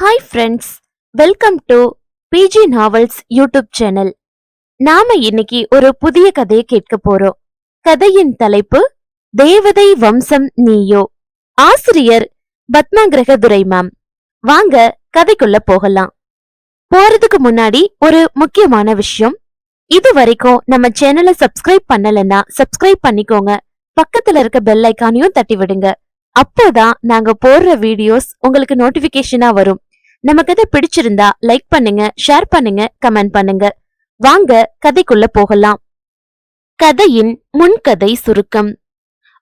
Hi friends welcome to PG novels YouTube channel நாம இன்னைக்கு ஒரு புதிய கதையை கேட்க போறோம். கதையின் தலைப்பு தேவதை வம்சம் நீயோ? ஆசிரியர் பத்மா கிரகதுரை மேம் வாங்க கதைக்குள்ள போகலாம். போறதுக்கு முன்னாடி ஒரு முக்கியமான விஷயம். இது வரைக்கும் நம்ம சேனலை சப்ஸ்கிரைப் பண்ணலன்னா சப்ஸ்கிரைப் பண்ணிக்கோங்க. பக்கத்துல இருக்க பெல் ஐக்கானையும் தட்டி விடுங்க அப்போதான் நாங்க போடுற வீடியோஸ் உங்களுக்கு நோட்டிபிகேஷனா வரும். நம்ம கதை பிடிச்சிருந்தா லைக் பண்ணுங்க ஷேர் பண்ணுங்க கமெண்ட் பண்ணுங்க. வாங்க கதைக்குள்ள போகலாம். கதையின் முன்கதை சுருக்கம்.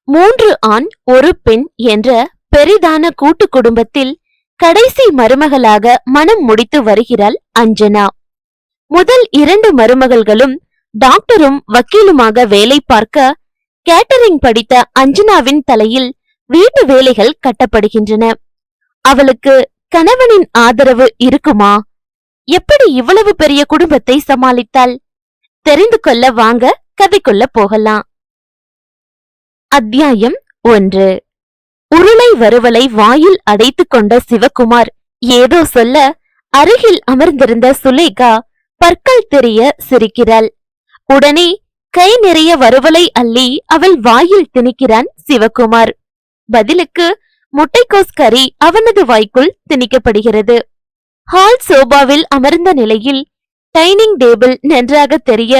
மூன்று ஆண் ஒரு பெண் என்ற பெரிதான கூட்டு குடும்பத்தில் கடைசி மருமகளாக மனம் முடித்து வருகிறாள் அஞ்சனா. முதல் இரண்டு மருமகள்களும் டாக்டரும் வக்கீலுமாக வேலை பார்க்க கேட்டரிங் படித்த அஞ்சனாவின் தலையில் வீட்டு வேலைகள் கட்டப்படுகின்றன. அவளுக்கு கணவனின் ஆதரவு இருக்குமா? எப்படி இவ்வளவு பெரிய குடும்பத்தை சமாளித்தாள்? தெரிந்து கொள்ள வாங்க கதைக்குள்ள போகலாம். அத்தியாயம் ஒன்று. உருளை வறுவலை வாயில் அடைத்துக் கொண்ட சிவகுமார் ஏதோ சொல்ல அருகில் அமர்ந்திருந்த சுலேகா பற்கள் தெரிய சிரிக்கிறாள். உடனே கை நிறைய வறுவலை அள்ளி அவள் வாயில் திணிக்கிறான் சிவகுமார். பதிலுக்கு முட்டைக்கோஸ் கறி அவனது வாய்க்குள் திணிக்கப்படுகிறது. ஹால் சோபாவில் அமர்ந்த நிலையில் டைனிங் டேபிள் நன்றாக தெரிய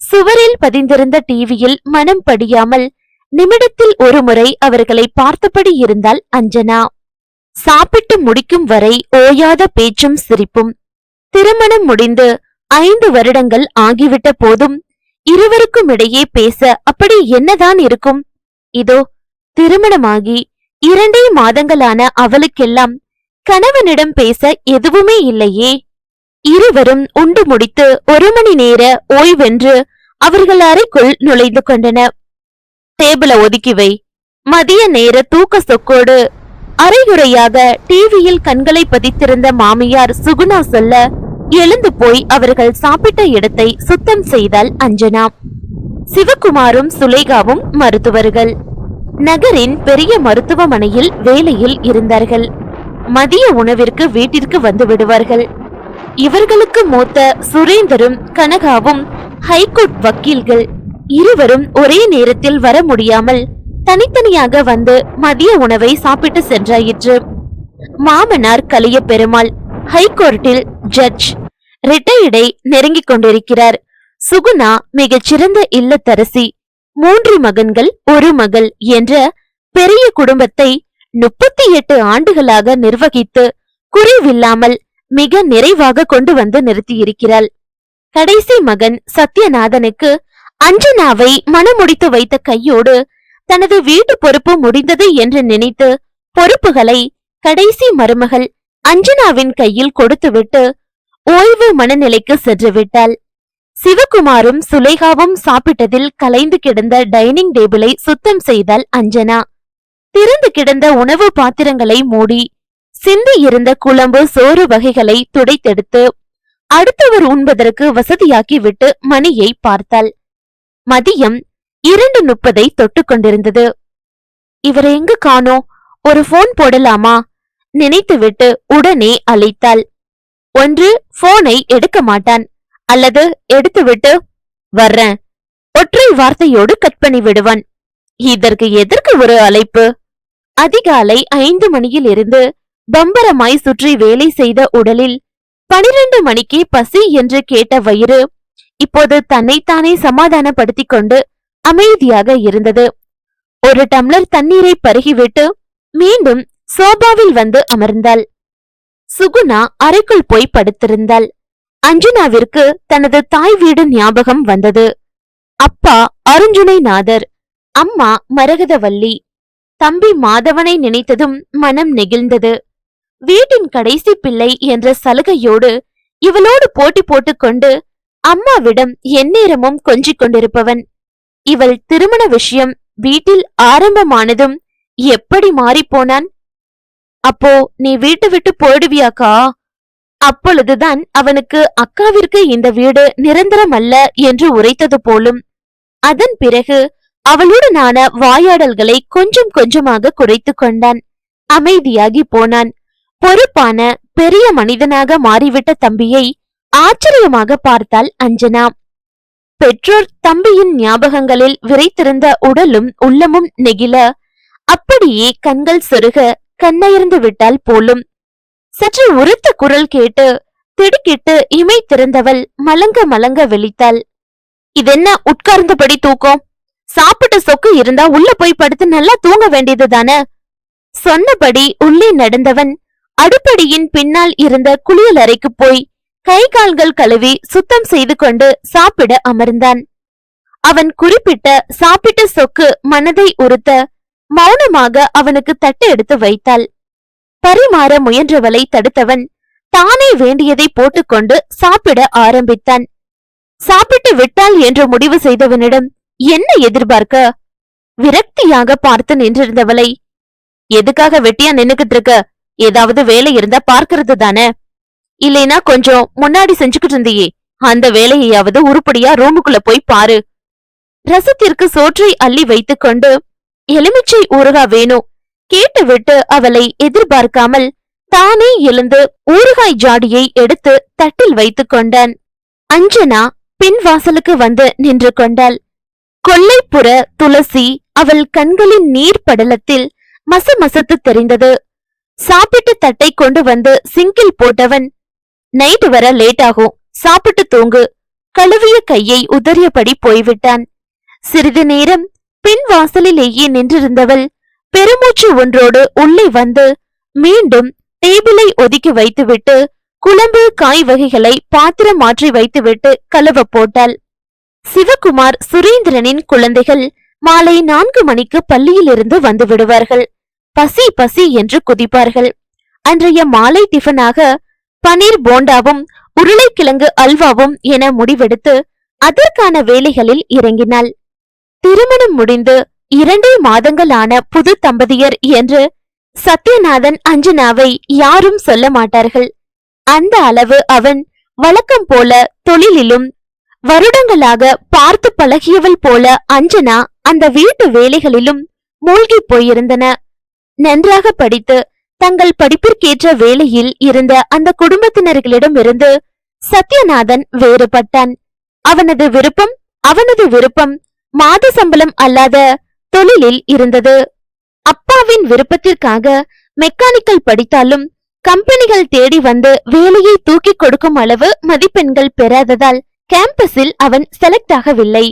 சுவரில் பதிந்திருந்த டிவியில் மனம் படியாமல் நிமிடத்தில் ஒருமுறை அவர்களை பார்த்தபடி இருந்தால் அஞ்சனா. சாப்பிட்டு முடிக்கும் வரை ஓயாத பேச்சும் சிரிப்பும். திருமணம் முடிந்து ஐந்து வருடங்கள் ஆகிவிட்ட போதும் இருவருக்கும் இடையே பேச அப்படி என்னதான் இருக்கும்? இதோ திருமணமாகி இரண்டே மாதங்களான அவளுக்கெல்லாம் கணவனிடம் பேச எதுவுமே இல்லையே. இருவரும் உண்டு முடித்து ஒரு மணி நேர ஓய்வென்று அவர்கள் அறைக்குள் நுழைந்து கொண்டன டேபிள ஒதுக்கி வை. மதிய நேர தூக்க சொக்கோடு அரையுறையாக டிவியில் கண்களை பதித்திருந்த மாமியார் சுகுணா சொல்ல எழுந்து போய் அவர்கள் சாப்பிட்ட இடத்தை சுத்தம் செய்தால் அஞ்சனா. சிவகுமாரும் சுலேகாவும் மருத்துவர்கள். நகரின் பெரிய மருத்துவமனையில் வேலையில் இருந்தார்கள். மதிய உணவிற்கு வீட்டிற்கு வந்து விடுவார்கள். இவர்களுக்கு மூத்த சுரேந்தரும் கனகாவும் ஹைகோர்ட் வக்கீல்கள் இருவரும் ஒரே நேரத்தில் வர முடியாமல் தனித்தனியாக வந்து மதிய உணவை சாப்பிட்டு சென்றாயிற்று. மாமனார் கலிய பெருமாள் ஹைகோர்ட்டில் ஜட்ஜ் ரிட்டையர்டை நெருங்கிக் கொண்டிருக்கிறார். சுகுணா மிகச் சிறந்த இல்லத்தரசி மூன்று மகன்கள் ஒரு மகள் என்ற பெரிய குடும்பத்தை முப்பத்தி எட்டு ஆண்டுகளாக நிர்வகித்து குறைவில்லாமல் மிக நிறைவாக கொண்டு வந்து நிறுத்தியிருக்கிறாள். கடைசி மகன் சத்யநாதனுக்கு அஞ்சனாவை மனமுடித்து வைத்த கையோடு தனது வீட்டு பொறுப்பு முடிந்தது என்று நினைத்து பொறுப்புகளை கடைசி மருமகள் அஞ்சனாவின் கையில் கொடுத்துவிட்டு ஓய்வு மனநிலைக்கு சென்று விட்டாள். சிவகுமாரும் சுலேகாவும் சாப்பிட்டதில் கலைந்து கிடந்த டைனிங் டேபிளை சுத்தம் செய்தால் அஞ்சனா. திறந்து கிடந்த உணவு பாத்திரங்களை மூடி சிந்தி இருந்த குழம்பு சோறு வகைகளை துடைத்தெடுத்து அடுத்தவர் உண்பதற்கு வசதியாக்கிவிட்டு மணியை பார்த்தாள். மதியம் இரண்டு முப்பதை தொட்டு கொண்டிருந்தது. இவரை எங்க காணோம் ஒரு போன் போடலாமா? நினைத்துவிட்டு உடனே அழைத்தாள். ஒன்று போனை எடுக்க மாட்டான். அல்லது எடுத்துவிட்டு வர்றேன். ஒற்றை வார்த்தையோடு கட் பண்ணி விடுவான். இதற்கு எதற்கு ஒரு அழைப்பு? அதிகாலை ஐந்து மணியில் இருந்து பம்பரமாய் சுற்றி வேலை செய்த உடலில் பனிரெண்டு மணிக்கே பசி என்று கேட்ட வயிறு இப்போது தன்னைத்தானே சமாதானப்படுத்திக் கொண்டு அமைதியாக இருந்தது. ஒரு டம்ளர் தண்ணீரை பருகிவிட்டு மீண்டும் சோபாவில் வந்து அமர்ந்தாள். சுகுணா அறைக்குள் போய் படுத்திருந்தாள். அஞ்சனாவிற்கு தனது தாய் வீடு ஞாபகம் வந்தது. அப்பா அருஞ்சுனை நாதர் அம்மா மரகதவல்லி தம்பி மாதவனை நினைத்ததும் மனம் நெகிழ்ந்தது. வீட்டின் கடைசி பிள்ளை என்ற சலுகையோடு இவளோடு போட்டி போட்டுக்கொண்டு அம்மாவிடம் எந்நேரமும் கொஞ்சிக் கொண்டிருப்பவன். இவள் திருமண விஷயம் வீட்டில் ஆரம்பமானதும் எப்படி மாறிப்போனான் அப்போ நீ வீட்டை விட்டு போயிடுவியாக்கா? அப்பொழுதுதான் அவனுக்கு அக்காவிற்கு இந்த வீடு நிரந்தரம் அல்ல என்று உரைத்தது போலும். அதன் பிறகு அவளுடனான வாயாடல்களை கொஞ்சம் கொஞ்சமாக குறைத்து கொண்டான். அமைதியாகி போனான். பொறுப்பான பெரிய மனிதனாக மாறிவிட்ட தம்பியை ஆச்சரியமாக பார்த்தாள் அஞ்சனா. பெற்றோர் தம்பியின் ஞாபகங்களில் விரைத்திருந்த உடலும் உள்ளமும் நெகிழ அப்படியே கண்கள் சொருக கண்ணயர்ந்து விட்டால் போலும். சற்று உரத்த குரல் கேட்டு திடுக்கிட்டு இமை திறந்தவள் மலங்க மலங்க விழித்தாள். இதென்ன உட்கார்ந்தபடி தூக்கம்? சாப்பிட்ட சொக்கு இருந்தா உள்ள போய் படுத்து நல்லா தூங்க வேண்டியது தானே? சொன்னபடி உள்ளே நடந்தவன் அடுப்படியின் பின்னால் இருந்த குளியல் அறைக்கு போய் கை கால்கள் கழுவி சுத்தம் செய்து கொண்டு சாப்பிட அமர்ந்தான். அவன் குறிப்பிட்ட சாப்பிட்ட சொக்கு மனதை உறுத்த மௌனமாக அவனுக்கு தட்டு எடுத்து வைத்தாள். பரிமாற முயன்றவளை தடுத்தவன். தானே வேண்டியதை போட்டுக்கொண்டு சாப்பிட ஆரம்பித்தான். சாப்பிட்டு விட்டாள் என்று முடிவு செய்தவனிடம் என்ன எதிர்பார்க்க? விரக்தியாக பார்த்து நின்றிருந்தவளை. எதுக்காக வெட்டியா நின்னுகிட்டு இருக்க? ஏதாவது வேலை இருந்தா பார்க்கறது தானே? இல்லைனா கொஞ்சம் முன்னாடி செஞ்சுக்கிட்டு இருந்தியே. அந்த வேலையையாவது உருப்படியா ரூமுக்குள்ள போய் பாரு. ரசத்திற்கு சோற்றை அள்ளி வைத்துக்கொண்டு எலுமிச்சை ஊறுகா வேணும். கேட்டுவிட்டு அவளை எதிர்பார்க்காமல் தானே எழுந்து ஊறுகாய் ஜாடியை எடுத்து தட்டில் வைத்துக் கொண்டான். அஞ்சனா பின் வாசலுக்கு வந்து நின்று கொண்டாள். கொல்லைப்புற துளசி அவள் கண்களின் நீர் படலத்தில் மசமசத்து தெரிந்தது. சாப்பிட்டு தட்டை கொண்டு வந்து சிங்கில் போட்டவன் நைட்டு வர லேட் ஆகும் சாப்பிட்டு தூங்கு கழுவிய கையை உதறியபடி போய்விட்டான். சிறிது நேரம் பின் வாசலிலேயே நின்றிருந்தவள் பெருமூச்சு ஒன்றோடு உள்ளே வந்து மீண்டும் டேபிளை ஒதுக்கி வைத்துவிட்டு குழம்பு காய் வகைகளை பாத்திரம் மாற்றி வைத்துவிட்டு கழுவ போட்டாள். சிவகுமார் சுரேந்திரனின் குழந்தைகள் மாலை நான்கு மணிக்கு பள்ளியிலிருந்து வந்து விடுவார்கள். பசி பசி என்று குதிப்பார்கள். அன்றைய மாலை டிஃபனாக பனீர் போண்டாவும் உருளைக்கிழங்கு அல்வாவும் என முடிவெடுத்து அதற்கான வேலைகளில் இறங்கினாள். திருமணம் முடிந்து இரண்டே மாதங்களான புது தம்பதியர் என்று சத்யநாதன் அஞ்சனாவை யாரும் சொல்ல மாட்டார்கள். அந்த அளவு அவன் வழக்கம் போல தொழிலிலும் வருடங்களாக பார்த்து பழகியவள் போல அஞ்சனா அந்த வீட்டு வேலைகளிலும் மூழ்கி போயிருந்தன. நன்றாக படித்து தங்கள் படிப்பிற்கேற்ற வேலையில் இருந்த அந்த குடும்பத்தினர்களிடமிருந்து சத்யநாதன் வேறுபட்டான். அவனது விருப்பம் அவனது விருப்பம் மாத சம்பளம் அல்லாத தொழிலில் இருந்தது. அப்பாவின் விருப்பத்திற்காக மெக்கானிக்கல் படித்தாலும் கம்பெனிகள் தேடி வந்து வேலையை தூக்கி கொடுக்கும் அளவு மதிப்பெண்கள் பெறாததால் கேம்பஸில் அவன் செலக்ட் ஆகவில்லை.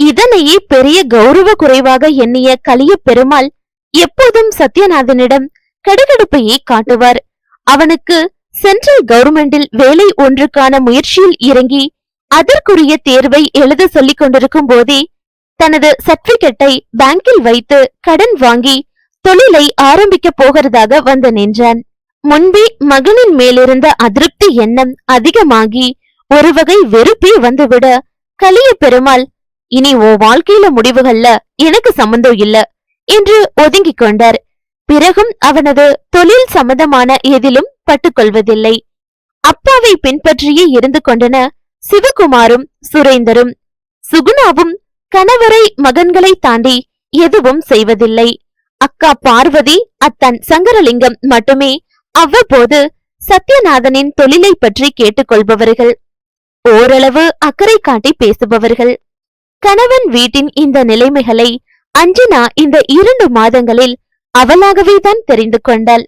இதனையே பெரிய கௌரவ குறைவாக எண்ணிய கலிய பெருமாள் எப்போதும் சத்யநாதனிடம் கடுகடுப்பையே காட்டுவார். அவனுக்கு சென்ட்ரல் கவர்மெண்டில் வேலை ஒன்றுக்கான முயற்சியில் இறங்கி அதற்குரிய தேர்வை எழுத சொல்லிக் கொண்டிருக்கும் போதே தனது சர்டிபிகேட்டை பேங்கில் வைத்து கடன் வாங்கி தொழிலை ஆரம்பிக்க போகிறதாக வந்து நின்றான். முன்பே மகனின் மேலிருந்த அதிருப்தி எண்ணம் அதிகமாகி ஒரு வகை வெறுப்பே வந்துவிட கலிய பெருமாள் இனி ஓ வாழ்க்கையில முடிவுகள்ல எனக்கு சம்பந்தம் இல்ல என்று ஒதுங்கிக் கொண்டார். பிறகும் அவனது தொழில் சம்பந்தமான எதிலும் பட்டுக்கொள்வதில்லை. அப்பாவை பின்பற்றியே இருந்து கொண்டன சிவகுமாரும் சுரேந்தரும் சுகுணாவும் கணவரை மகன்களை தாண்டி எதுவும் செய்வதில்லை. அக்கா பார்வதி அத்தன் சங்கரலிங்கம் மட்டுமே அவ்வப்போது சத்யநாதனின் தொழிலை பற்றி கேட்டுக்கொள்பவர்கள். ஓரளவு அக்கறை காட்டி பேசுபவர்கள். கணவன் வீட்டின் இந்த நிலைமைகளை அஞ்சனா இந்த இரண்டு மாதங்களில் அவளாகவே தான் தெரிந்து கொண்டாள்.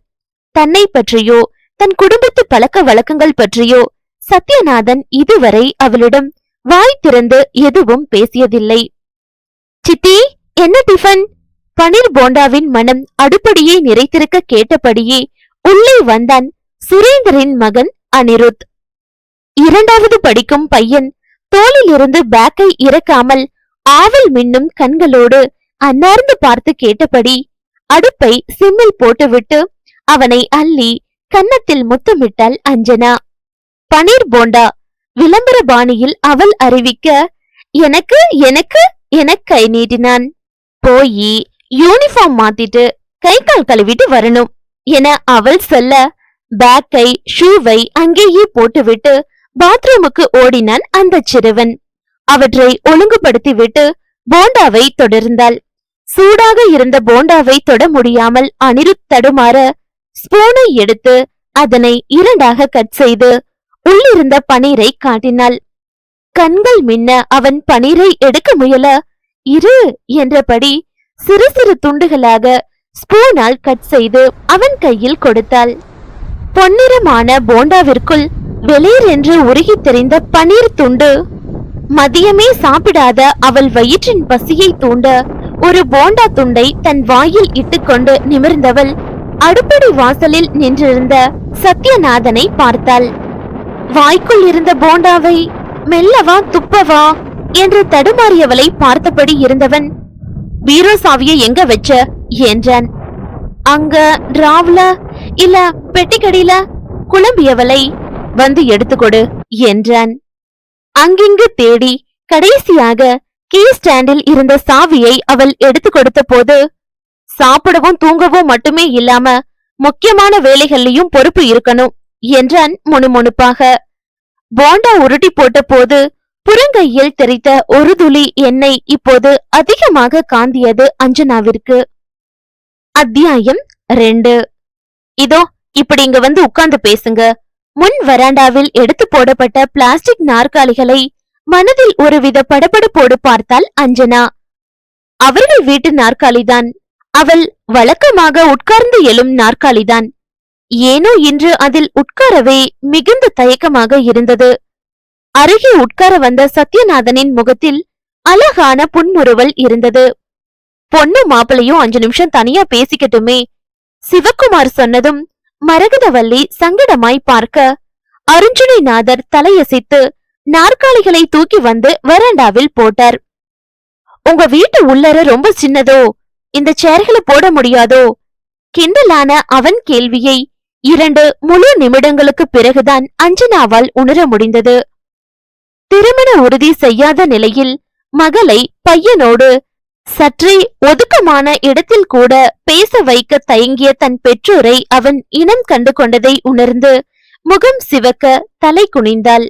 தன்னை பற்றியோ தன் குடும்பத்து பழக்க வழக்கங்கள் பற்றியோ சத்யநாதன் இதுவரை அவளிடம் வாய் திறந்து எதுவும் பேசியதில்லை. சித்தி என்ன டிஃபன்? பனீர் போண்டாவின் மனம் அடுப்படியே நிறைத்திருக்க கேட்டபடியே உள்ளே வந்தான் சுரேந்தரின் மகன் அனிருத். இரண்டாவது படிக்கும் பையன் தோளிலிருந்து பேக்கை இறக்காமல் ஆவல் மின்னும் கண்களோடு அன்னார்ந்து பார்த்து கேட்டபடி அடுப்பை சிம்மில் போட்டுவிட்டு அவனை அள்ளி கன்னத்தில் முத்தமிட்டாள் அஞ்சனா. பனீர் போண்டா விளம்பர பாணியில் அவள் அறிவிக்க எனக்கு எனக்கு என கை நீட்டினான். போயி யூனிஃபார்ம் மாத்திட்டு கை கால் கழுவிட்டு வரணும் என அவள் சொல்ல பேக்கை ஷூவை அங்கேயே போட்டுவிட்டு பாத்ரூமுக்கு ஓடினான் அந்த சிறுவன். அவற்றை ஒழுங்குபடுத்திவிட்டு போண்டாவை தொடர்ந்தாள். சூடாக இருந்த போண்டாவை தொட முடியாமல் அனிருத் தடுமாற ஸ்பூனை எடுத்து அதனை இரண்டாக கட் செய்து உள்ளிருந்த பனீரை காட்டினாள். கண்கள் மின்ன அவன் பனீரை எடுக்க முயல இரு என்றபடி சிறு சிறு துண்டுகளாக ஸ்பூனால் கட் செய்து அவன் கையில் கொடுத்தாள். பொன்னிறமான போண்டாவிற்குள் வெளிர் என்று உருகி தெரிந்த பனீர் துண்டு. மதியமே சாப்பிடாத அவள் வயிற்றின் பசியை தூண்ட ஒரு போண்டா துண்டை தன் வாயில் இட்டுக்கொண்டு நிமிர்ந்தவள் அடுப்படி வாசலில் நின்றிருந்த சத்யநாதனை பார்த்தாள். வாய்க்குள் இருந்த போண்டாவை மெல்லவா துப்பவா என்று தடுமாறியவளை பார்த்தபடி இருந்தவன் பீரோ சாவியை எங்க வச்ச? என்றான். அங்க டிராவ்ல இல்ல பெட்டிக்கடியில குழம்பியவளை வந்து எடுத்துக்கொடு என்றான். அங்கிங்கு தேடி கடைசியாக கீ ஸ்டாண்டில் இருந்த சாவியை அவள் எடுத்து கொடுத்த போது சாப்பிடவும் தூங்கவும் மட்டுமே இல்லாம முக்கியமான வேலைகள்லயும் பொறுப்பு இருக்கணும். என்றான் முணுமுணுப்பாக. போண்டா உருட்டி போட்ட போது புறங்கையில் தெரித்த ஒரு துளி எண்ணெய் இப்போது அதிகமாக காந்தியது அஞ்சனாவிற்கு. அத்தியாயம் ரெண்டு. இதோ இப்படி இங்க வந்து உட்கார்ந்து பேசுங்க. முன் வராண்டாவில் எடுத்து போடப்பட்ட பிளாஸ்டிக் நாற்காலிகளை மனதில் ஒருவித படபடப்போடு பார்த்தால் அஞ்சனா. அவர்கள் வீட்டு நாற்காலிதான். அவள் வழக்கமாக உட்கார்ந்து எழும் நாற்காலிதான். ஏனோ இன்று அதில் உட்காரவே மிகுந்த தயக்கமாக இருந்தது. அருகே உட்கார வந்த சத்யநாதனின் முகத்தில் அழகான புன்முறுவல் இருந்தது. பொண்ணு மாப்பிளையும் அஞ்சு நிமிஷம் தனியா பேசிக்கட்டுமே. சிவக்குமார் சொன்னதும் மரகதவல்லி சங்கடமாய் பார்க்க அருஞ்சுனைநாதர் தலையசைத்து நாற்காலிகளை தூக்கி வந்து வராண்டாவில் போட்டார். உங்க வீட்டு உள்ளர ரொம்ப சின்னதோ இந்த சேர்களை போட முடியாதோ? கிண்டலான அவன் கேள்வியை இரண்டு முழு நிமிடங்களுக்கு பிறகுதான் அஞ்சனாவால் உணர முடிந்தது. திருமண உறுதி செய்யாத நிலையில் மகளை பையனோடு சற்றே ஒதுக்கமான இடத்தில் கூட பேச வைக்க தயங்கிய தன் பெற்றோரை அவன் இனம் கண்டு கொண்டதை உணர்ந்து முகம் சிவக்க தலை குனிந்தாள்.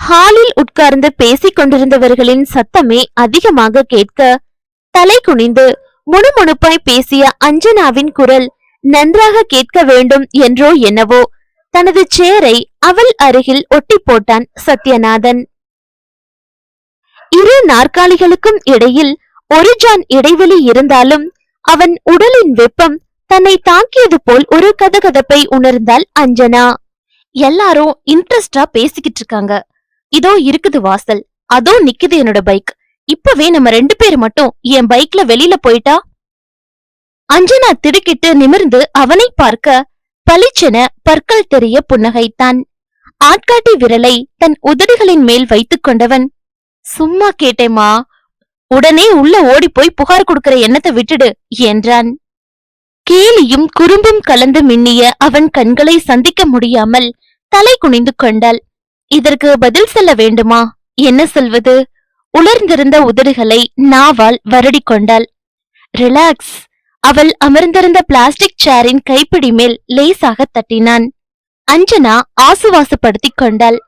ஹாலில் உட்கார்ந்து பேசிக் கொண்டிருந்தவர்களின் சத்தமே அதிகமாக கேட்க தலை குனிந்து முணுமுணுப்பாய் பேசிய அஞ்சனாவின் குரல் நன்றாக கேட்க வேண்டும் என்றோ என்னவோ. தனது சேரை அவள் அருகில் ஒட்டி போட்டான் சத்யநாதன். இரு நாற்காலிகளுக்கும் இடையில் ஒரு ஜான் இடைவெளி இருந்தாலும் அவன் உடலின் வெப்பம் தன்னை தாக்கியது போல் ஒரு கதகதப்பை உணர்ந்தாள் அஞ்சனா. எல்லாரும் இன்ட்ரெஸ்டா பேசிக்கிட்டு இருக்காங்க. இதோ இருக்குது வாசல். அதோ நிக்குது என்னோட பைக் இப்பவே நம்ம ரெண்டு பேர் மட்டும் என் பைக்ல வெளியில போயிட்டா? அஞ்சனா திடுக்கிட்டு நிமிர்ந்து அவனை பார்க்க பளிச்சென பற்கள் தெரிய புன்னகைத்தான். ஆட்காட்டி விரலை தன் உதடுகளின் மேல் வைத்துக் கொண்டவன் சும்மா கேட்டேமா உடனே உள்ள ஓடி போய் புகார் கொடுக்கிற எண்ணத்தை விட்டுடு என்றான். கேலியும் குறும்பும் கலந்து மின்னிய அவன் கண்களை சந்திக்க முடியாமல் தலை குனிந்து கொண்டாள். இதற்கு பதில் சொல்ல வேண்டுமா? என்ன சொல்வது? உலர்ந்திருந்த உதடுகளை நாவால் வருடிக் கொண்டாள். ரிலாக்ஸ் அவள் அமர்ந்திருந்த பிளாஸ்டிக் சேரின் கைப்பிடி மேல் லேசாக தட்டினான். அஞ்சனா ஆசுவாசப்படுத்தி கொண்டாள்.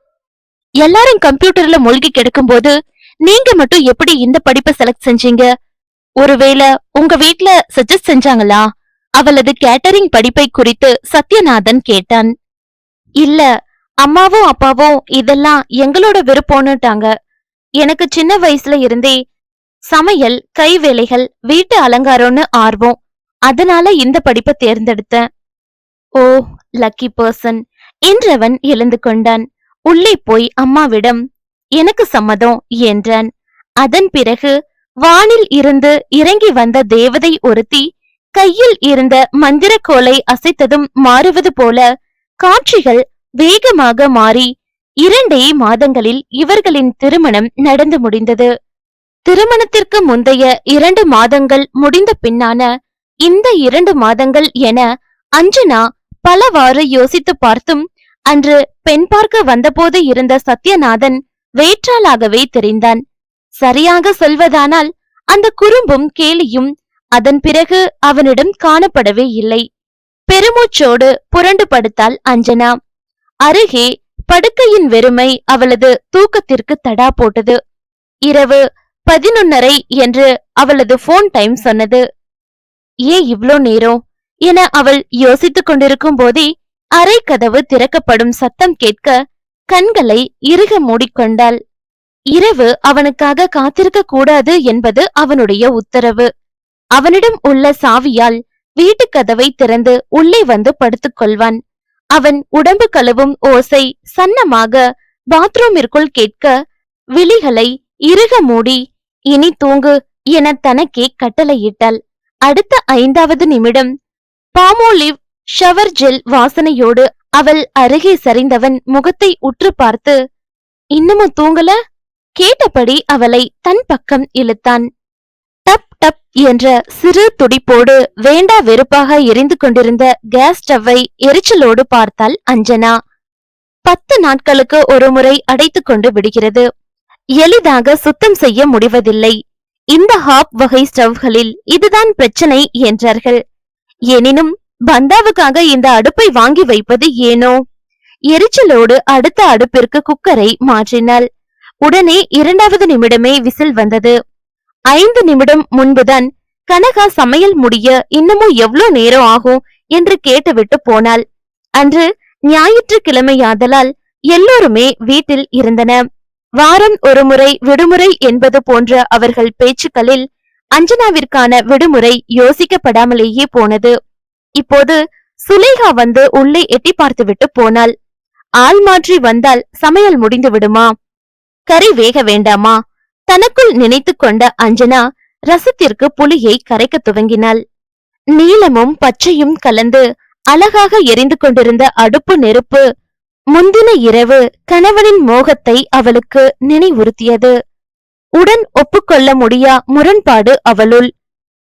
எல்லாரும் கம்ப்யூட்டர்ல மூழ்கி கிடக்கும்போது நீங்க மட்டும் எப்படி இந்த படிப்பை செலக்ட் செஞ்சீங்க? ஒருவேளை உங்க வீட்ல சஜஸ்ட் செஞ்சாங்களா? அவளது கேட்டரிங் படிப்பை குறித்து சத்யநாதன் கேட்டான். இல்ல அம்மாவும் அப்பாவும் இதெல்லாம் எங்களோட விருப்பம்னுட்டாங்க. எனக்கு சின்ன வயசுல இருந்தே சமையல் கைவேலைகள் வீட்டு அலங்காரம்னு ஆர்வம். அதனால இந்த படிப்பை தேர்ந்தெடுத்தேன். ஓ லக்கி பர்சன் என்றவன் எழுந்து கொண்டான். உள்ளே போய் அம்மாவிடம் எனக்கு சம்மதம் என்றான். அதன் பிறகு வானில் இருந்து இறங்கி வந்த தேவதை ஒருத்தி கையில் இருந்த மந்திர கோலை அசைத்ததும் மாறுவது போல காட்சிகள் வேகமாக மாறி இரண்டே மாதங்களில் இவர்களின் திருமணம் நடந்து முடிந்தது. திருமணத்திற்கு முந்தைய இரண்டு மாதங்கள் முடிந்த பின்னான இந்த இரண்டு மாதங்கள் என அஞ்சனா பலவாறு யோசித்து பார்த்தும் அன்று பெண் பார்க்க வந்தபோது இருந்த சத்யநாதன் வேற்றாளாகவே தெரிந்தான். சரியாக சொல்வதானால் அந்த குறும்பும் கேலியும் அதன் பிறகு அவனிடம் காணப்படவே இல்லை. பெருமூச்சோடு புரண்டு படுத்தாள் அஞ்சனா. அருகே படுக்கையின் வெறுமை அவளது தூக்கத்திற்கு தடா போட்டது. இரவு பதினொன்னரை என்று அவளது போன் டைம் சொன்னது. ஏன் இவ்ளோ நேரம்? என அவள் யோசித்துக் கொண்டிருக்கும் போதே அறை கதவு திறக்கப்படும் சத்தம் கேட்க கண்களை இறுக மூடிக்கொண்டாள். இரவு அவனுக்காக காத்திருக்க கூடாது என்பது அவனுடைய உத்தரவு. அவனிடம் உள்ள சாவியால் வீட்டுக் கதவை திறந்து உள்ளே வந்து படுத்துக் கொள்வான். அவன் உடம்பு கழுவும் ஓசை சன்னமாக பாத்ரூமிற்குள் கேட்க விழிகளை இறுக மூடி இனி தூங்கு என தனக்கே கட்டளையிட்டாள். அடுத்த ஐந்தாவது நிமிடம். பாமோலிவ் ஷவர் ஜெல் வாசனையோடு அவள் அருகே சரிந்தவன் முகத்தை உற்று பார்த்து இன்னமும் தூங்கல? கேட்டபடி அவளை தன் பக்கம் இழுத்தான். டப் டப் என்ற சிறு துடிப்போடு வேண்டா வெறுப்பாக எரிந்து கொண்டிருந்த கேஸ் ஸ்டவ்வை எரிச்சலோடு பார்த்தாள் அஞ்சனா. பத்து நாட்களுக்கு ஒருமுறை அடைத்துக் கொண்டு விடுகிறது. எளிதாக சுத்தம் செய்ய முடிவதில்லை. இந்த ஹாப் வகை ஸ்டவ்களில் இதுதான் பிரச்சனை என்றார்கள். எனினும் பந்தாவுக்காக இந்த அடுப்பை வாங்கி வைப்பது ஏனோ? எரிச்சலோடு அடுத்த அடுப்பிற்கு குக்கரை மாற்றினாள். உடனே இரண்டாவது நிமிடமே விசில் வந்தது. ஐந்து நிமிடம் முன்புதான் கனகா சமையல் முடிய இன்னமும் எவ்வளவு நேரம் ஆகும் என்று கேட்டுவிட்டு போனாள். அன்று ஞாயிற்றுக்கிழமையாதலால் எல்லோருமே வீட்டில் இருந்தன வாரம் ஒருமுறை விடுமுறை என்பது போன்ற அவர்கள் பேச்சுக்களில் அஞ்சனாவிற்கான விடுமுறை யோசிக்கப்படாமலேயே போனது. இப்போது சுலேகா வந்து உள்ளே எட்டி பார்த்துவிட்டு போனாள். ஆள் மாற்றி வந்தால் சமையல் முடிந்து விடுமா? கறி வேக வேண்டாமா? தனக்குள் நினைத்து கொண்ட அஞ்சனா ரசத்திற்கு புலியை கரைக்க துவங்கினாள். நீலமும் பச்சையும் கலந்து அழகாக எரிந்து கொண்டிருந்த அடுப்பு நெருப்பு முந்தின இரவு கணவனின் மோகத்தை அவளுக்கு நினைவுறுத்தியது. உடன் ஒப்புக்கொள்ள முடியா முரண்பாடு அவளுள்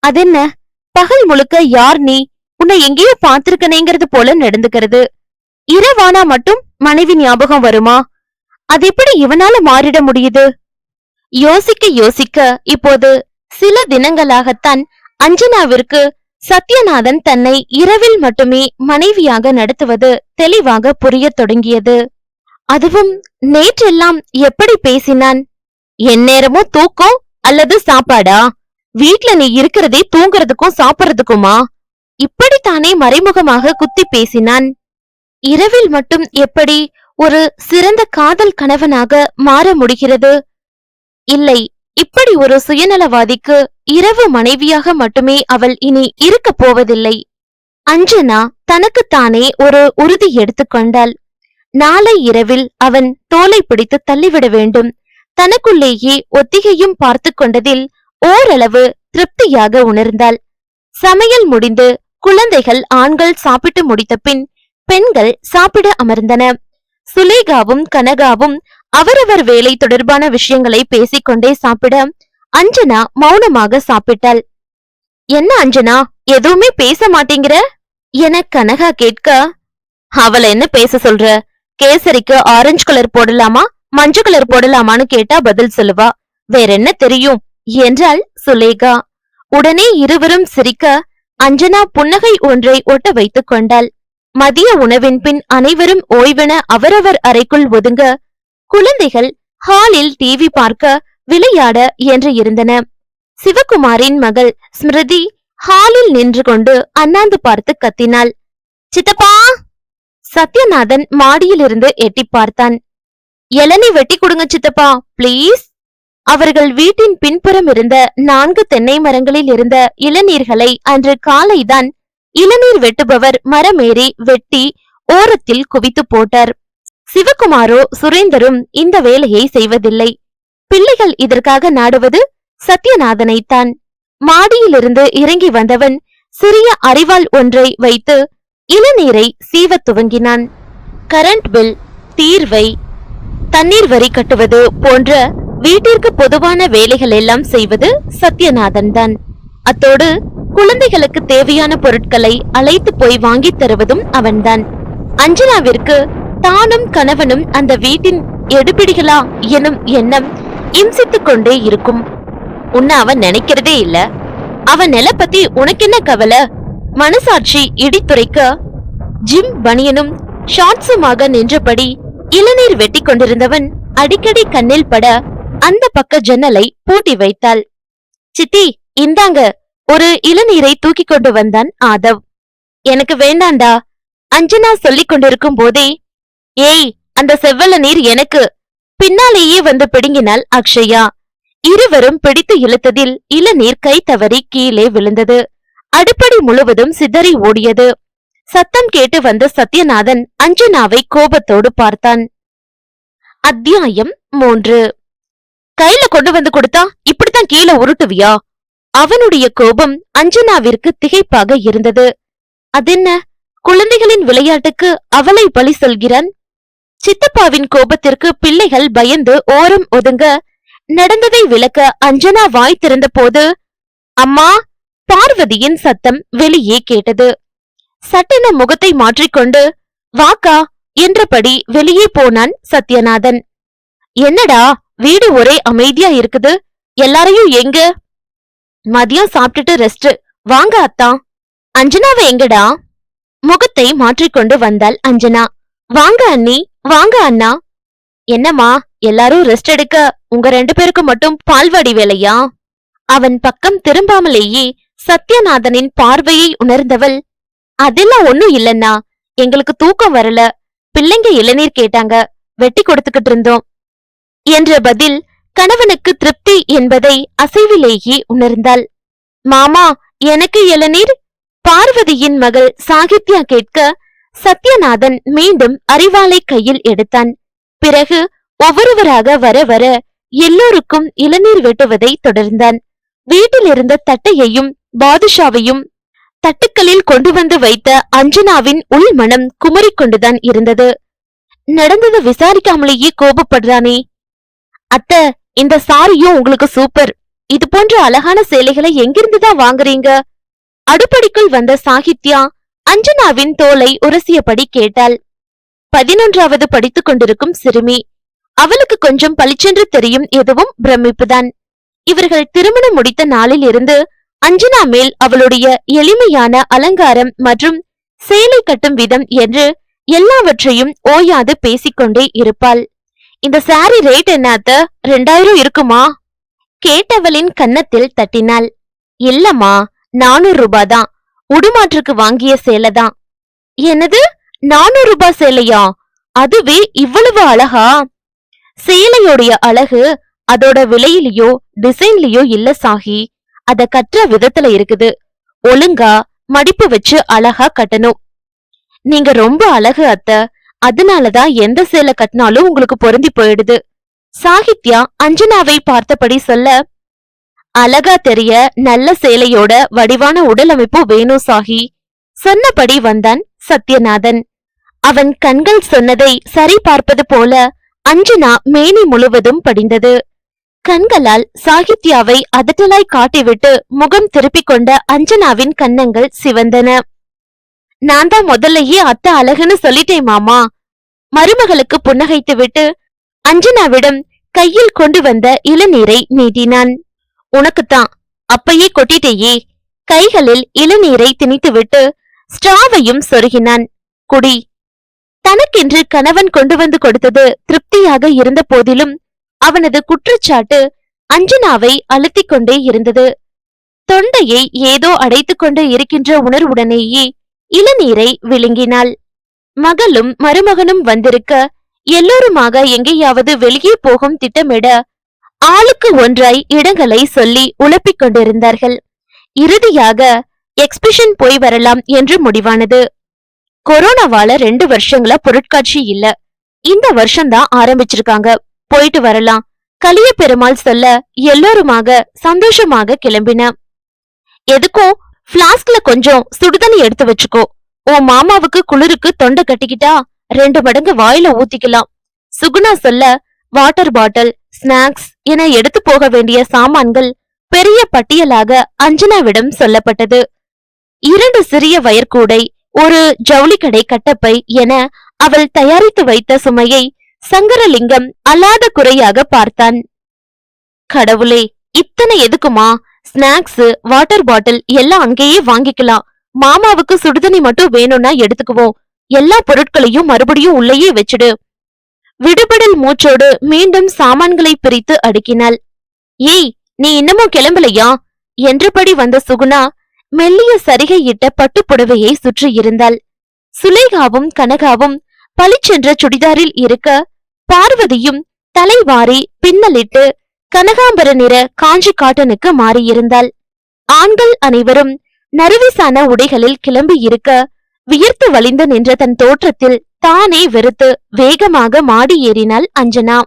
அதென்ன? பகல் முழுக்க யார் நீ? உன்னை எங்கேயோ பார்த்திருக்கனேங்கிறது போல நடந்துக்கிறது. இரவானா மட்டும் மனைவி ஞாபகம் வருமா? அது எப்படி இவனால மாறிட முடியுது? யோசிக்க யோசிக்க இப்போது சில தினங்களாகத்தான் அஞ்சனாவிற்கு சத்யநாதன் தன்னை இரவில் மட்டுமே மனைவியாக நடத்துவது தெளிவாக புரிய தொடங்கியது. அதுவும் நேற்றெல்லாம் எப்படி பேசினான்? எந்நேரமும் தூக்கம் அல்லது சாப்பாடா? வீட்ல நீ இருக்கிறதே தூங்குறதுக்கும் சாப்பிடுறதுக்குமா? இப்படித்தானே மறைமுகமாக குத்தி பேசினான். இரவில் மட்டும் எப்படி ஒரு சிறந்த காதல் கணவனாக மாற முடிகிறது? இல்லை இப்படி ஒரு சுயநலவாதிக்கு இரவு மனைவியாக மட்டுமே அவள் இனி இருக்கப் போவதில்லை. அஞ்சனா தனக்குத்தானே ஒரு உறுதி எடுத்துக்கொண்டாள் நாளை இரவில் அவன் தோலை பிடித்து தள்ளிவிட வேண்டும். தனக்குள்ளேயே ஒத்திகையும் பார்த்து கொண்டதில் ஓரளவு திருப்தியாக உணர்ந்தாள். சமையல் முடிந்து குழந்தைகள் ஆண்கள் சாப்பிட்டு முடித்த பின் பெண்கள் சாப்பிட அமர்ந்தன. சுலேகாவும் கனகாவும் அவரவர் வேலை தொடர்பான விஷயங்களை பேசிக்கொண்டே சாப்பிட அஞ்சனா மௌனமாக சாப்பிட்டாள். என்ன அஞ்சனா? எதுவுமே பேச மாட்டேங்கிற? என கனகா கேட்க அவளை என்ன பேச சொல்ற? கேசரிக்கு ஆரஞ்சு கலர் போடலாமா? மஞ்சள் கலர் போடலாமான்னு கேட்டா பதில் சொல்லுவா. வேற என்ன தெரியும்? என்றாள் சுலேகா. உடனே இருவரும் சிரிக்க அஞ்சனா புன்னகை ஒன்றை ஒட்ட வைத்துக் கொண்டாள். மதிய உணவின் பின் அனைவரும் ஓய்வென அவரவர் அறைக்குள் ஒதுங்க குழந்தைகள் ஹாலில் டிவி பார்க்க விளையாட என்று இருந்தன. சிவகுமாரின் மகள் ஸ்மிருதி ஹாலில் நின்று கொண்டு அண்ணாந்து பார்த்து கத்தினாள். சித்தப்பா! சத்யநாதன் மாடியிலிருந்து எட்டி பார்த்தான். இளநீ வெட்டி கொடுங்க சித்தப்பா பிளீஸ். அவர்கள் வீட்டின் பின்புறம் இருந்த நான்கு தென்னை மரங்களில் இருந்த இளநீர்களை அன்று காலைதான் இளநீர் வெட்டுபவர் மரமேறி வெட்டி ஓரத்தில் குவித்து போட்டார். சிவகுமாரோ சுரேந்தரும் இந்த வேலையை செய்வதில்லை. பிள்ளைகள் இதற்காக நாடுவது சத்யநாதனைத்தான். மாடியிலிருந்து இறங்கி வந்தவன் சிறிய அறிவால் ஒன்றை வைத்து இளநீரை சீவத் துவங்கினான். கரண்ட் பில் தீர்வை தண்ணீர் வரி கட்டுவது போன்ற வீட்டிற்கு பொதுவான வேலைகள் எல்லாம் செய்வது சத்யநாதன் தான் அத்தோடு குழந்தைகளுக்கு தேவையான பொருட்களை அழைத்து போய் வாங்கித் தருவதும் அவன்தான். அஞ்சனாவிற்கு தானும் கணவனும் அந்த வீட்டின் எடுபிடிகளா எனும் எண்ணம் இம்சித்துக் கொண்டே இருக்கும். உன்னை அவன் நினைக்கிறதே இல்ல. அவன் நில பத்தி உனக்கு என்ன கவலை? மனசாட்சி இடித்துரைக்க. ஜிம் பனியனும் ஷார்ட்ஸுமாக நின்றபடி இளநீர் வெட்டி கொண்டிருந்தவன் அடிக்கடி கண்ணில் பட அந்த பக்க ஜன்னலை பூட்டி வைத்தாள். சித்தி இந்தாங்க. ஒரு இளநீரை தூக்கி கொண்டு வந்தான் ஆதவ். எனக்கு வேண்டாண்டா. அஞ்சனா சொல்லிக் கொண்டிருக்கும் போதே ஏய் அந்த செவ்வல நீர் எனக்கு. பின்னாலேயே வந்து பிடுங்கினாள் அக்ஷயா. இருவரும் பிடித்து இழுத்ததில் இளநீர் கை தவறி கீழே விழுந்தது. அடுப்படி முழுவதும் சிதறி ஓடியது. சத்தம் கேட்டு வந்த சத்யநாதன் அஞ்சனாவை கோபத்தோடு பார்த்தான். அத்தியாயம் மூன்று. கையில கொண்டு வந்து கொடுத்தா இப்படித்தான் கீழே உருட்டுவியா? அவனுடைய கோபம் அஞ்சனாவிற்கு திகைப்பாக இருந்தது. அதென்ன? குழந்தைகளின் விளையாட்டுக்கு அவளை பலி சொல்கிறான் சித்தப்பாவின் கோபத்திற்கு பிள்ளைகள் பயந்து ஓரம் ஒதுங்க நடந்ததை விளக்க அஞ்சனா வாய் திறந்த போது அம்மா பார்வதியின் சத்தம் வெளியே கேட்டது. சட்டென முகத்தை மாற்றிக்கொண்டு வாக்கா என்றபடி வெளியே போனான் சத்யநாதன். என்னடா வீடு ஒரே அமைதியா இருக்குது. எல்லாரையும் எங்க? மதியம் சாப்பிட்டுட்டு ரெஸ்ட் வாங்க அத்தா. அஞ்சனாவ எங்கடா? முகத்தை மாற்றிக்கொண்டு வந்தாள் அஞ்சனா. வாங்க அண்ணி. வாங்க அண்ணா. என்னம்மா எல்லாரும் ரெஸ்ட் எடுக்க உங்க ரெண்டு பேருக்கு மட்டும் பால்வாடி வேலையா? அவன் பக்கம் திரும்பாமலேயே சத்யநாதனின் பார்வையை உணர்ந்தவள் அதெல்லாம் ஒண்ணும் இல்லன்னா எங்களுக்கு தூக்கம் வரல. பிள்ளைங்க இளநீர் கேட்டாங்க. வெட்டி கொடுத்துக்கிட்டு இருந்தோம். என்ற பதில் கணவனுக்கு திருப்தி என்பதை அசைவிலேயே உணர்ந்தாள். மாமா எனக்கு இளநீர்? பார்வதியின் மகள் சாகித்யா கேட்க சத்யநாதன் மீண்டும் அறிவாளை கையில் எடுத்தான். பிறகு ஒவ்வொருவராக வர வர எல்லோருக்கும் இளநீர் வெட்டுவதை தொடர்ந்தான். வீட்டில் இருந்த தட்டையையும் பாதுஷாவையும் தட்டுக்களில் கொண்டு வந்து வைத்த அஞ்சனாவின் உள் மனம் குமரிக்கொண்டுதான் இருந்தது. நடந்தது விசாரிக்காமலேயே கோபப்படுறானே. அத்த இந்த சாரியும் உங்களுக்கு சூப்பர் இது போன்ற அழகான சேலைகளை எங்கிருந்துதான் வாங்குறீங்க? அடுப்படிக்குள் வந்த சாகித்யா அஞ்சனாவின் தோலை உரசியபடி கேட்டாள். பதினொன்றாவது படித்துக் கொண்டிருக்கும் சிறுமி. அவளுக்கு கொஞ்சம் பளிச்சென்று தெரியும் எதுவும் பிரமிப்புதான். இவர்கள் திருமணம் முடித்த நாளில் இருந்து அஞ்சனா மேல் அவளுடைய எளிமையான அலங்காரம் மற்றும் சேலை கட்டும் விதம் என்று எல்லாவற்றையும் ஓயாது பேசிக்கொண்டே இருப்பாள். இந்த சாரி ரேட் என்னத்த? ரெண்டாயிரம் இருக்குமா? கேட்டவளின் கன்னத்தில் தட்டினாள். இல்லம்மா நானூறு ரூபாதான். உடுமாற்றுக்கு வாங்கிய சேலை தான் என்னது? நானூறு ரூபாய் சேலையா? அதுவே இவ்வளவு அழகா? சேலையோடைய அழகு அதோட விலையிலயோ டிசைன்லயோ இல்ல சாகி. அத கற்ற விதத்துல இருக்குது. ஒழுங்கா மடிப்பு வச்சு அழகா கட்டணும். நீங்க ரொம்ப அழகு அத்த. அதனாலதான் எந்த சேலை கட்டினாலும் உங்களுக்கு பொருந்தி போயிடுது. சாகித்யா அஞ்சனாவை பார்த்தபடி சொல்ல அழகா தெரிய நல்ல சேலையோட வடிவான உடல் அமைப்பு வேணும் சாகி சொன்னபடி வந்தான் சத்யநாதன். அவன் கண்கள் சொன்னதை சரி பார்ப்பது போல அஞ்சனா மேனி முழுவதும் படிந்தது. கண்களால் சாகித்யாவை அதட்டலாய் காட்டிவிட்டு முகம் திருப்பிக் கொண்ட அஞ்சனாவின் கன்னங்கள் சிவந்தன. நான் தான் முதல்லயே அத்த அழகுன்னு சொல்லிட்டேன் மாமா. மருமகளுக்கு புன்னகைத்து விட்டு அஞ்சனாவிடம் கையில் கொண்டு வந்த இளநீரை நீட்டினான். உனக்குத்தான். அப்பயே கொட்டிட்டேயே. கைகளில் இளநீரை திணித்துவிட்டு ஸ்ட்ராவையும் சொருகினான். குடி. தனக்கென்று கணவன் கொண்டு வந்து கொடுத்தது திருப்தியாக இருந்த போதிலும் அவனது குற்றச்சாட்டு அஞ்சனாவை அழுத்திக் கொண்டே இருந்தது. தொண்டையை ஏதோ அடைத்துக் கொண்டு இருக்கின்ற உணர்வுடனேயே இளநீரை விழுங்கினாள். மகளும் மருமகனும் வந்திருக்க எல்லோருமாக எங்கேயாவது வெளியே போகும் திட்டமிட ஆளுக்கு ஒன்றாய் இடங்களை சொல்லி உழப்பிக் கொண்டிருந்தார்கள். இறுதியாக எக்ஸ்பிஷன் போய் வரலாம் என்று முடிவானது. கொரோனாவால ரெண்டு வருஷங்களா பொருட்காட்சி இல்ல. இந்த வருஷம்தான் ஆரம்பிச்சிருக்காங்க. போயிட்டு வரலாம். கலிய பெருமாள் சொல்ல எல்லோருமாக சந்தோஷமாக கிளம்பின. எதுக்கும் பிளாஸ்க்ல கொஞ்சம் சுடுதண்ணி எடுத்து வச்சுக்கோ. உன் மாமாவுக்கு குளிருக்கு தொண்டை கட்டிக்கிட்டா ரெண்டு மடங்கு வாயில ஊத்திக்கலாம். சுகுணா சொல்ல வாட்டர் பாட்டில் ஸ்நாக்ஸ் என எடுத்து போக வேண்டிய சாமான்கள் பெரிய பட்டியலாக அஞ்சனாவிடம் சொல்லப்பட்டது. இரண்டு சிறிய வயற்கூடை ஒரு ஜவுளிக்கடை கட்டப்பை என அவள் தயாரித்து வைத்த சுமையை சங்கரலிங்கம் அல்லாத குறையாக பார்த்தான். கடவுளே இத்தனை எதுக்குமா? ஸ்நாக்ஸ் வாட்டர் பாட்டில் எல்லாம் அங்கேயே வாங்கிக்கலாம். மாமாவுக்கு சுடுதண்ணி மட்டும் வேணும்னா எடுத்துக்குவோம். எல்லா பொருட்களையும் மறுபடியும் உள்ளேயே வச்சுடு. விடுபடல் மூச்சோடு மீண்டும் சாமான்களை பிரித்து அடுக்கினாள். ஏய் நீ இன்னமும் கிளம்பலையா? என்றபடி வந்த சுகுணா மெல்லிய சரிகையிட்ட பட்டுப் புடவையை சுற்றியிருந்தாள் சுலேகாவும் கனகாவும் பளிச்சென்ற சுடிதாரில் இருக்க பார்வதியும் தலைவாரி பின்னலிட்டு கனகாம்பர நிற காஞ்சி காட்டனுக்கு மாறியிருந்தாள். ஆண்கள் அனைவரும் நறுவிசான உடைகளில் கிளம்பி இருக்க வியர்த்து வழிந்து நின்ற தன் தோற்றத்தில் தானே வெறுத்து வேகமாக மாடி ஏறினாள் அஞ்சனா.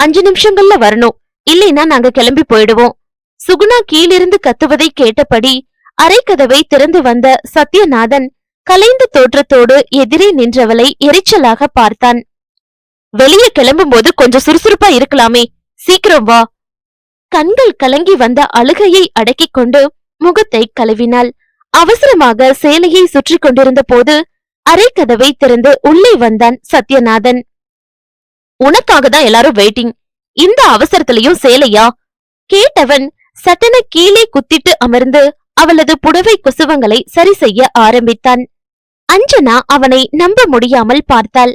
அஞ்சு நிமிஷங்கள்ல வரணும். இல்லைன்னா நாங்க கிளம்பி போயிடுவோம். சுகுணா கீழிருந்து கத்துவதை கேட்டபடி அரைக்கதவை திறந்து வந்த சத்யநாதன் கலைந்த தோற்றத்தோடு எதிரே நின்றவளை எரிச்சலாக பார்த்தான். வெளியே கிளம்பும்போது கொஞ்சம் சுறுசுறுப்பா இருக்கலாமே. சீக்கிரம் வா. கண்கள் கலங்கி வந்த அழுகையை அடக்கிக் கொண்டு முகத்தை கழுவினாள். அவசரமாக சேலையை சுற்றி கொண்டிருந்த போது அரைக்கதவை திறந்து உள்ளே வந்தான் சத்யநாதன். உனக்காக தான் எல்லாரும் வெயிட்டிங் இந்த அவசரத்திலையும் சேலையா? கேட்டவன் சட்டன கீழே குத்திட்டு அமர்ந்து அவளது புடவை குசுவங்களை சரி செய்ய ஆரம்பித்தான். அஞ்சனா அவனை நம்ப முடியாமல் பார்த்தாள்.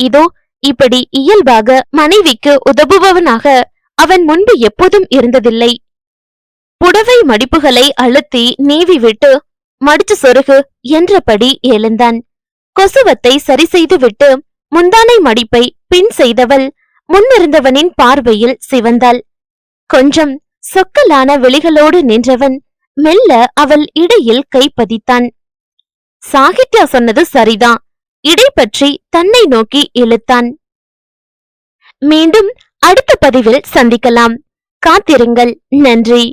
இதோ இப்படி இயல்பாக மனைவிக்கு உதவுபவனாக அவன் முன்பு எப்போதும் இருந்ததில்லை. புடவை மடிப்புகளை அழுத்தி நீவி விட்டு மடிச்சு சொருகு என்றபடி எழுந்தான். கொசுவத்தை சரி செய்துவிட்டு முந்தானை மடிப்பை பின் செய்தவள் முன்னிருந்தவனின் பார்வையில் சிவந்தாள். கொஞ்சம் சொக்கலான விழிகளோடு நின்றவன் மெல்ல அவள் இடையில் கைப்பதித்தான் சாகித்யா சொன்னது சரிதான் இடை பற்றி தன்னை நோக்கி இழுத்தான். மீண்டும் அடுத்த பதிவில் சந்திக்கலாம். காத்திருங்கள். நன்றி.